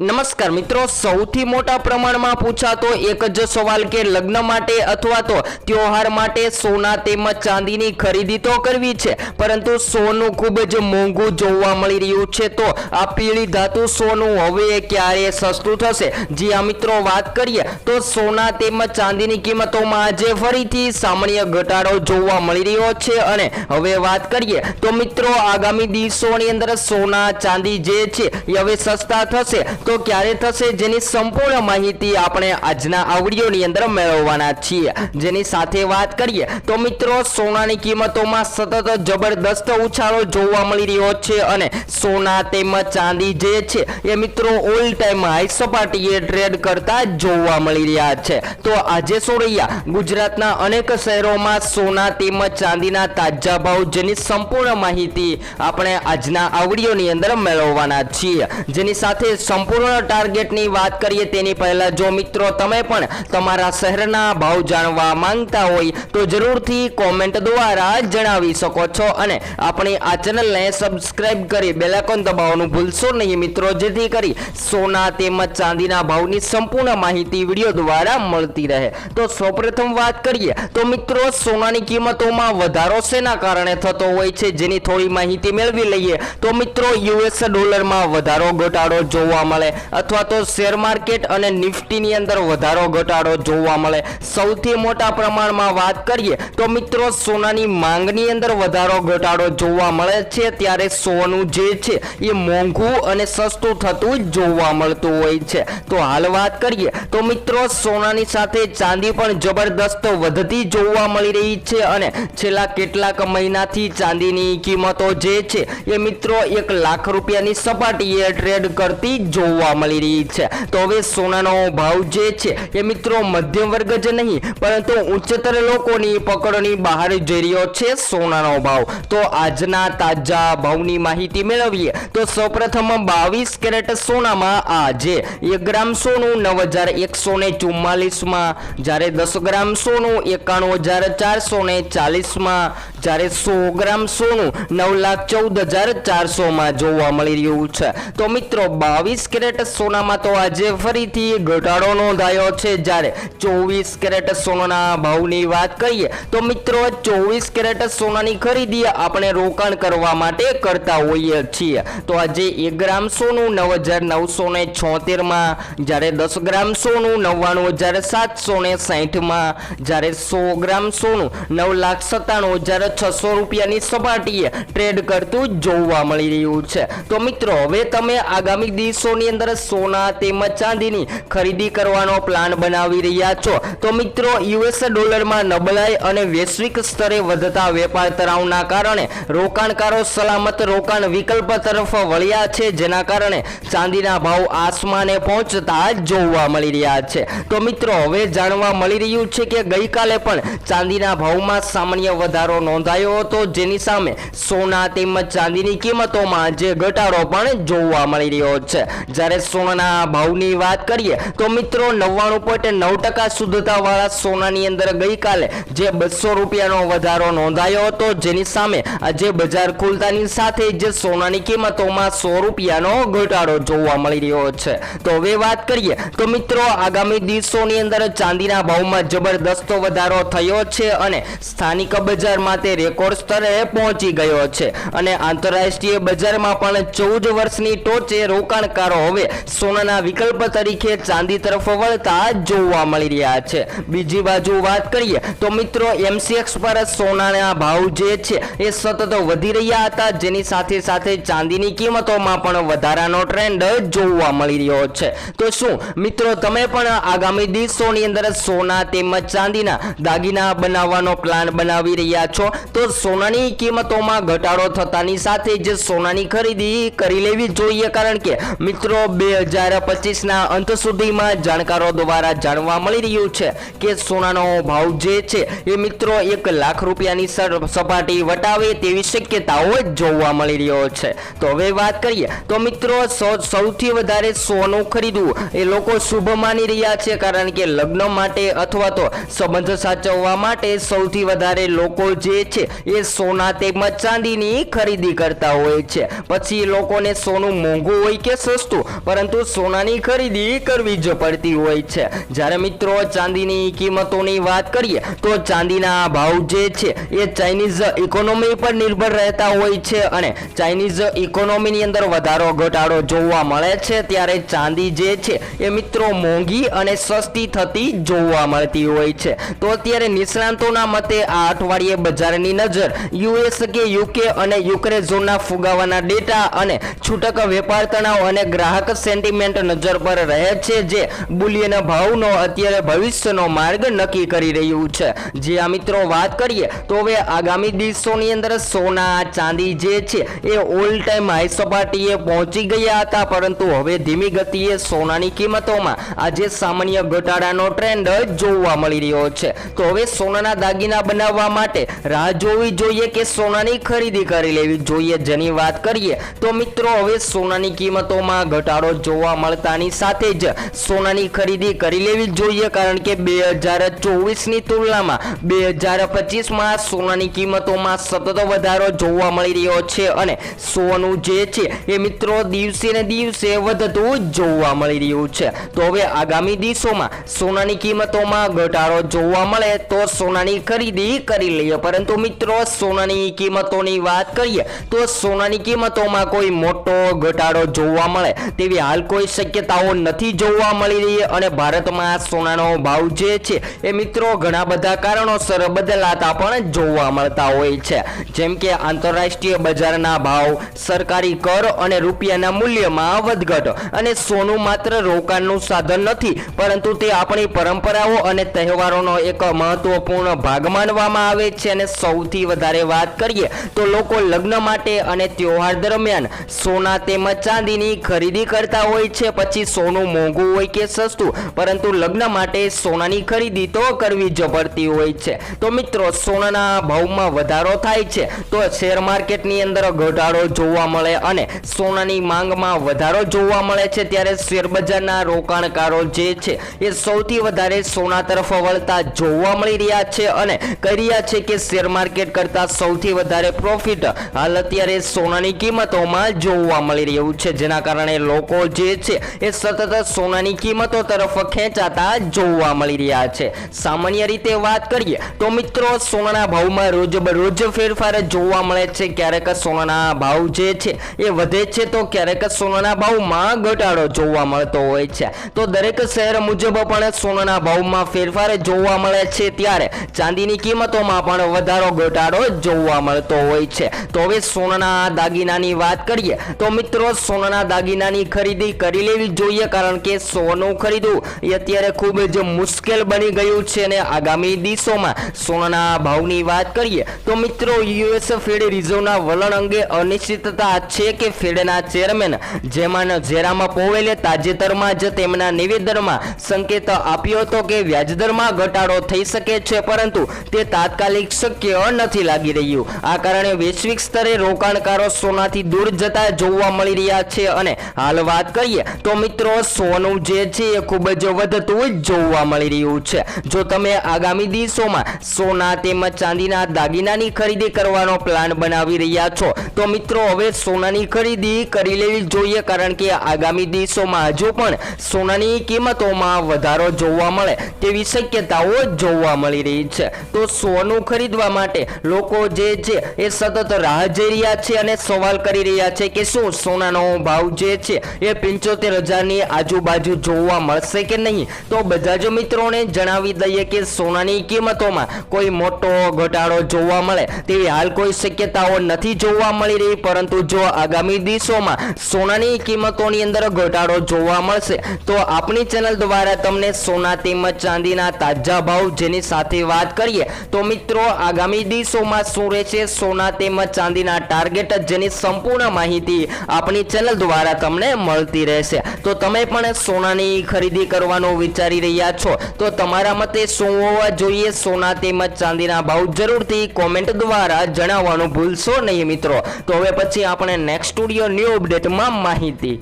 નમસ્કાર મિત્રો, સૌથી મોટા પ્રમાણમાં પૂછાતો એક જ સવાલ કે લગ્ન માટે અથવા તો ત્યોહાર માટે સોના તેમજ ચાંદીની ખરીદી તો કરવી છે, પરંતુ સોનું ખૂબ જ મોંઘું જોવા મળી રહ્યું છે. તો આ પીળી ધાતુ સોનું હવે ક્યારે સસ્તું થશે? જી આ મિત્રો, વાત કરીએ તો સોના તેમજ ચાંદીની કિંમતોમાં આજે ફરીથી સામાન્ય ઘટાડો જોવા મળી રહ્યો છે. અને હવે વાત કરીએ તો મિત્રો, આગામી દિવસોની અંદર સોના, ચાંદી જે છે, એ હવે સસ્તા થશે. તો ક્યારે થશે જેની સંપૂર્ણ માહિતી આપણે આજના આ અંદર મેળવવાના છીએ. જેની સાથે વાત કરીએ તો મિત્રો, સોનાની કિંમતોમાં સતત જબરદસ્ત ઉછાળો જોવા મળી રહ્યો છે અને સોના તેમજ ચાંદી જે છે એ મિત્રો ઓલ ટાઈમ હાઈ સપાટીએ ટ્રેડ કરતા જોવા મળી રહ્યા છે. તો આજે સોરૈયા ગુજરાતના અનેક શહેરોમાં સોના તેમજ ચાંદીના તાજા ભાવ જેની સંપૂર્ણ માહિતી આપણે આજના આ વિડીયોની અંદર મેળવવાના છીએ. જેની સાથે સંપૂર્ણ ટાર્ગેટની વાત કરીએ તેની પહેલાં જો મિત્રો તમે પણ તમારા શહેરના ભાવ જાણવા માંગતા હોય તો જરૂરથી કોમેન્ટ દ્વારા જણાવી શકો છો અને આપણી આ ચેનલને સબસ્ક્રાઇબ કરી બેલાકોન દબાવવાનું ભૂલશો નહીં મિત્રો, જેથી કરી સોના તેમજ ચાંદીના ભાવની સંપૂર્ણ માહિતી વીડિયો દ્વારા મળતી રહે. તો સૌપ્રથમ વાત કરીએ તો મિત્રો, સોનાની કિંમતોમાં વધારો શેના કારણે થતો હોય છે? જેની થોડી માહિતી મેળવી લઈએ. તો મિત્રો યુએસ ડોલરમાં વધારો ઘટાડો જોવા મળે અથવા તો શેર માર્કેટ અને નિફ્ટીની અંદર વધારો ઘટાડો જોવા મળે. સૌથી મોટા પ્રમાણમાં વાત કરીએ તો મિત્રો સોનાની માંગની અંદર વધારો ઘટાડો જોવા મળે છે. ત્યારે સોનું જે છે એ મોંઘું અને સસ્તું થતું જોવા મળતું હોય છે. તો હાલ વાત કરીએ તો મિત્રો સોનાની સાથે ચાંદી પણ જબરદસ્ત વધતી જોવા મળી રહી છે અને છેલ્લા કેટલાક મહિનાથી ચાંદીની કિંમતો જે છે એ મિત્રો એક લાખ રૂપિયાની સપાટીએ ટ્રેડ કરતી જોવા મળી રહી છે. તો હવે સોનાનો ભાવ જે છે એ મિત્રો મધ્યમ વર્ગ જ નહીં, પરંતુ ઉચ્ચતર લોકોની પકડની બહાર જઈ રહ્યો છે સોનાનો ભાવ. તો આજના તાજા ભાવની માહિતી મેળવીએ. તો સૌપ્રથમ બાવીસ કેરેટ સોનામાં આજે એક ગ્રામ સોનું નવ હજાર એકસો ને ચુમ્માલીસમાં, જ્યારે દસ ગ્રામ સોનું એકાણું હજાર ચારસો ને ચાલીસમાં, જ્યારે સો ગ્રામ સોનું નવ લાખ ચૌદ હજાર ચારસોમાં જોવા મળી રહ્યું છે. તો મિત્રો, બાવીસ કેરેટ સોનામાં તો આજે ફરીથી ઘટાડો નોંધાયો છે. જ્યારે ચોવીસ કેરેટ સોનાના ભાવની વાત કરીએ, તો મિત્રો ચોવીસ કેરેટ સોનાની ખરીદી આપણે રોકાણ કરવા માટે કરતા હોઈએ છીએ. તો આજે એક ગ્રામ સોનું નવ હજાર નવસો ને છોતેરમાં, જ્યારે દસ ગ્રામ સોનું નવ્વાણું હજાર સાતસો ને સાહીઠમાં જ્યારે સો ગ્રામ સોનું નવ લાખ સત્તાણું હજાર છસો રૂપિયાની સપાટીએ ટ્રેડ કરતું જોવા મળી રહ્યું છે. તો મિત્રો, હવે તમે આગામી દિવસોની અંદર સોના તેમજ ચાંદીની ખરીદી કરવાનો પ્લાન બનાવી રહ્યા છો. તો મિત્રો યુએસ ડોલરમાં નબળાઈ અને વૈશ્વિક સ્તરે વધતા વેપાર તણાવના કારણે રોકાણકારો સલામત રોકાણ વિકલ્પ તરફ વળ્યા છે, જેના કારણે ચાંદીના ભાવ આસમાને પહોંચતા જોવા મળી રહ્યા છે. તો મિત્રો, હવે જાણવા મળી રહ્યું છે કે ગઈકાલે પણ ચાંદીના ભાવમાં સામાન્ય વધારો નોંધાયો હતો, જેની સામે સોના તેમજ ચાંદીની કિંમતોમાં જે ઘટાડો પણ જોવા મળી રહ્યો છે. જ્યારે સોનાના ભાવની વાત કરીએ, તો મિત્રો નવ્વાણું પોઈન્ટ નવ ટકા શુદ્ધતા વાળા સોનાની અંદર ગઈકાલે જે બસો રૂપિયાનો વધારો નોંધાયો હતો, જેની સામે આજે બજાર ખુલતાની સાથે જે સોનાની કિંમતોમાં સો રૂપિયાનો ઘટાડો જોવા મળી રહ્યો છે. તો હવે વાત કરીએ, તો મિત્રો આગામી દિવસોની અંદર ચાંદીના ભાવમાં જબરદસ્ત વધારો થયો છે અને સ્થાનિક બજારમાં તે રેકોર્ડ સ્તરે પહોંચી ગયો છે. અને આંતરરાષ્ટ્રીય બજારમાં પણ ચૌદ વર્ષની ટોચે રોકાણકારો હવે સોનાના વિકલ્પ તરીકે ચાંદી તરફ વળતા જોવા મળી રહ્યા છે. બીજી બાજુ વાત કરીએ તો મિત્રો એમસીએક્સ પર સોનાના ભાવ જે છે એ સતત વધી રહ્યા હતા. જેની સાથે સાથે ચાંદીની કિંમતોમાં પણ વધારાનો ટ્રેન્ડ જોવા મળી રહ્યો છે. તો શું મિત્રો તમે પણ આગામી દિવસોની અંદર સોના તેમજ ચાંદીના દાગીના બનાવવાનો પ્લાન બનાવી રહ્યા છો? તો સોનાની કિંમતોમાં ઘટાડો થતાની સાથે જ સોનાની ખરીદી કરી લેવી જોઈએ. કારણ કે મિત્રો બે હજાર પચીસના અંત સુધીમાં જાણકારો દ્વારા જાણવા મળી રહ્યું છે કે સોનાનો ભાવ જે છે એ મિત્રો એક લાખ રૂપિયાની સપાટી વટાવે તેવી શક્યતાઓ જોવા મળી રહ્યો છે. તો હવે વાત કરીએ, તો મિત્રો સૌથી વધારે સોનું ખરીદવું એ લોકો શુભ માની રહ્યા છે કારણ કે લગ્ન માટે અથવા તો સંબંધ સાચવવા માટે સૌથી વધારે લોકો જે છે એ સોના તેમજ ચાંદીની ખરીદી કરતા હોય છે. પછી લોકોને સોનું મોંઘું હોય કે સસ્તું પરંતુ સોનાની ખરીદી કરવી જ પડતી હોય છે. જ્યારે મિત્રો ચાંદીની કિંમતોની વાત કરીએ, તો ચાંદીના ભાવ જે છે, એ ચાઇનીઝ ઇકોનોમી પર નિર્ભર રહેતા હોય છે અને ચાઇનીઝ ઇકોનોમીની અંદર વધારો ઘટાડો જોવા મળે છે, ત્યારે ચાંદી જે છે, એ મિત્રો મોંઘી અને સસ્તી થતી જોવા મળતી હોય છે. તો અત્યારે નિષ્ણાંતોના મતે આ અઠવાડિયે બજારની નજર યુએસ કે યુકે અને યુક્રેન ઝોનના ફુગાવાના ડેટા અને છૂટક વેપાર તણાવ અને ગ્રાહક સેન્ટિમેન્ટ નજર પર રહે છે જે બુલિયન ભાવનો અત્યારે ભવિષ્યનો માર્ગ નક્કી કરી રહ્યું છે. જે આ મિત્રો વાત કરીએ તો હવે આગામી દિવસોની અંદર સોના, ચાંદી જે છે એ ઓલ ટાઈમ હાઈ સપાટીએ પહોંચી ગયા હતા, પરંતુ હવે ધીમી ગતિએ સોનાની કિંમતોમાં આજે સામાન્ય ઘટાડાનો ટ્રેન્ડ જોવા મળી રહ્યો છે. તો હવે સોનાના દાગીના બનાવવા માટે રાહ જોવી જોઈએ કે સોનાની ખરીદી કરી લેવી જોઈએ? જેની વાત કરીએ તો મિત્રો, હવે સોનાની કિંમતોમાં ઘટાડો જોવા મળતાની સાથે જ સોનાની ખરીદી કરી લેવી જોઈએ, કારણ કે બે હજાર ચોવીસની તુલનામાં બે હજાર પચીસમાં સોનાની કિંમતોમાં સતત વધારો જોવા મળી રહ્યો છે અને સોનું જે છે એ મિત્રો દિવસે ને દિવસે વધતું જોવા મળી રહ્યું છે. તો હવે આગામી દિવસોમાં સોનાની કિંમતોમાં ઘટાડો જોવા મળે તો સોનાની ખરીદી કરી લઈએ. પરંતુ મિત્રો, સોનાની કિંમતોની વાત કરીએ તો સોનાની કિંમતોમાં કોઈ મોટો ઘટાડો જોવા મળે તેવી હાલ કોઈ શક્યતાઓ નથી જોવા મળી રહી અને ભારતમાં સોનાનો ભાવ જે છે એ મિત્રો ઘણા બધા કારણોસર બદલાતા પણ જોવા મળતા હોય છે. જેમ કે આંતરરાષ્ટ્રીય બજારના ભાવ, સરકારી કર અને રૂપિયાના મૂલ્યમાં વધઘટ અને સોનું માત્ર રોકાણનું સાધન નથી, પરંતુ તે આપણી પરંપરાઓ અને તહેવારોનો એક મહત્વપૂર્ણ ભાગ માનવામાં આવે છે. અને સૌથી વધારે વાત કરીએ તો લોકો લગ્ન માટે અને તહેવાર દરમિયાન સોના તેમજ ચાંદીની ખરીદી કરતા હોય છે, પછી સોનું મોંઘું હોય કે સસ્તું, પરંતુ લગ્ન માટે સોનાની ખરીદી તો કરવી જ પડતી હોય છે. તો મિત્રો, સોનાના ભાવમાં વધારો થાય છે, તો શેર માર્કેટની અંદર ઘટાડો જોવા મળે અને સોનાની માંગમાં વધારો જોવા મળે છે, ત્યારે શેર બજારના રોકાણકારો જે છે, એ સૌથી વધારે સોના તરફ વળતા જોવા મળી રહ્યા છે અને કહી રહ્યા છે કે શેર માર્કેટ કરતાં સૌથી વધારે પ્રોફિટ હાલ અત્યારે સોનાની કિંમતોમાં જોવા મળી રહ્યું છે, જેના કારણે લોકો જે છે એ સતત સોનાની કિંમતો તરફ ખેંચાતા જોવા મળી રહ્યા છે. સામાન્ય રીતે વાત કરીએ તો મિત્રો સોનાના ભાવમાં રોજ બરોજ ફેરફાર જોવા મળે છે. ક્યારેક સોનાના ભાવ જે છે એ વધે છે તો ક્યારેક સોનાના ભાવમાં ઘટાડો જોવા મળતો હોય છે. તો દરેક શહેર મુજબ પણ સોનાના ભાવમાં ફેરફાર જોવા મળે છે ત્યારે ચાંદીની કિંમતોમાં પણ વધારો ઘટાડો જોવા મળતો હોય છે. તો હવે સોનાના દાગીનાની વાત કરીએ તો મિત્રો સોનાના દાગીનાની ખરીદી કરી લેવી જોઈએ કારણ કે સોનું ખરીદવું એ અત્યારે ખૂબ જ મુશ્કેલ બની ગયું છે અને આગામી દિવસોમાં સોનાના ભાવની વાત કરીએ તો મિત્રો યુએસ ફેડ રિઝર્વના વલણ અંગે અનિશ્ચિતતા છે કે ફેડના ચેરમેન જેમાન જેરામ પોવેલે તાજેતરમાં જ તેમના નિવેદનમાં સંકેત આપ્યો હતો કે વ્યાજદરમાં ઘટાડો થઈ શકે છે, પરંતુ તે તાત્કાલિક શક્ય નથી લાગી રહ્યું. આ કારણે વૈશ્વિક સ્તરે રોકાણકારો સોનાથી દૂર જતા જોવા મળી રહ્યા છે અને હાલ વાત કરીએ, તો મિત્રો સોનું જે છે એ ખૂબ જ વધતું જોવા મળી રહ્યું છે. જો તમે આગામી દિવસોમાં સોના તેમજ ચાંદીના દાગીનાની ખરીદી કરવાનો પ્લાન બનાવી રહ્યા છો, તો મિત્રો હવે સોનાની ખરીદી કરી લેવી જોઈએ, કારણ કે આગામી દિવસોમાં હજુ પણ સોનાની કિંમતોમાં વધારો જોવા મળે તેવી શક્યતાઓ જોવા મળી રહી છે. તો સોનું ખરીદવા માટે લોકો જે છે એ સતત રાહ જઈ રહ્યા છે અને સવાલ કરી રહ્યા છે કે શું સોનાનો ભાવ જે છે એ પંચોતેર હજારની આજુબાજુ જોવા મળશે કે નહીં? તો બધા જ મિત્રોને જણાવી દઈએ કે સોનાની કિંમતોમાં કોઈ મોટો ઘટાડો જોવા મળે તેવી હાલ કોઈ શક્યતાઓ નથી જોવા મળી રહી, પરંતુ જો આગામી દિવસોમાં સોનાની કિંમતોની અંદર ઘટાડો જોવા મળશે, તો આપણી ચેનલ દ્વારા તમને સોના તેમજ ચાંદીના તાજા ભાવ જેની સાથે વાત કરીએ, તો મિત્રો આગામી દિવસોમાં શું રહેશે? સોના તેમજ ચાંદીના ટાર્ગેટ જેની સંપૂર્ણ માહિતી આપણી ચેનલ દ્વારા તમને મળતી રહેશે. તો તમે પણ સોનાની ખરીદી કરવાનું વિચારી રહ્યા છો. તો તમારા મતે શું હોવા જોઈએ? સોના તેમજ ચાંદીના ભાવ જરૂરથી કોમેન્ટ દ્વારા જણાવવાનું ભૂલશો નહીં મિત્રો. તો હવે પછી આપણે નેક્સ્ટ સ્ટુડિયો ન્યૂ અપડેટમાં માહિતી.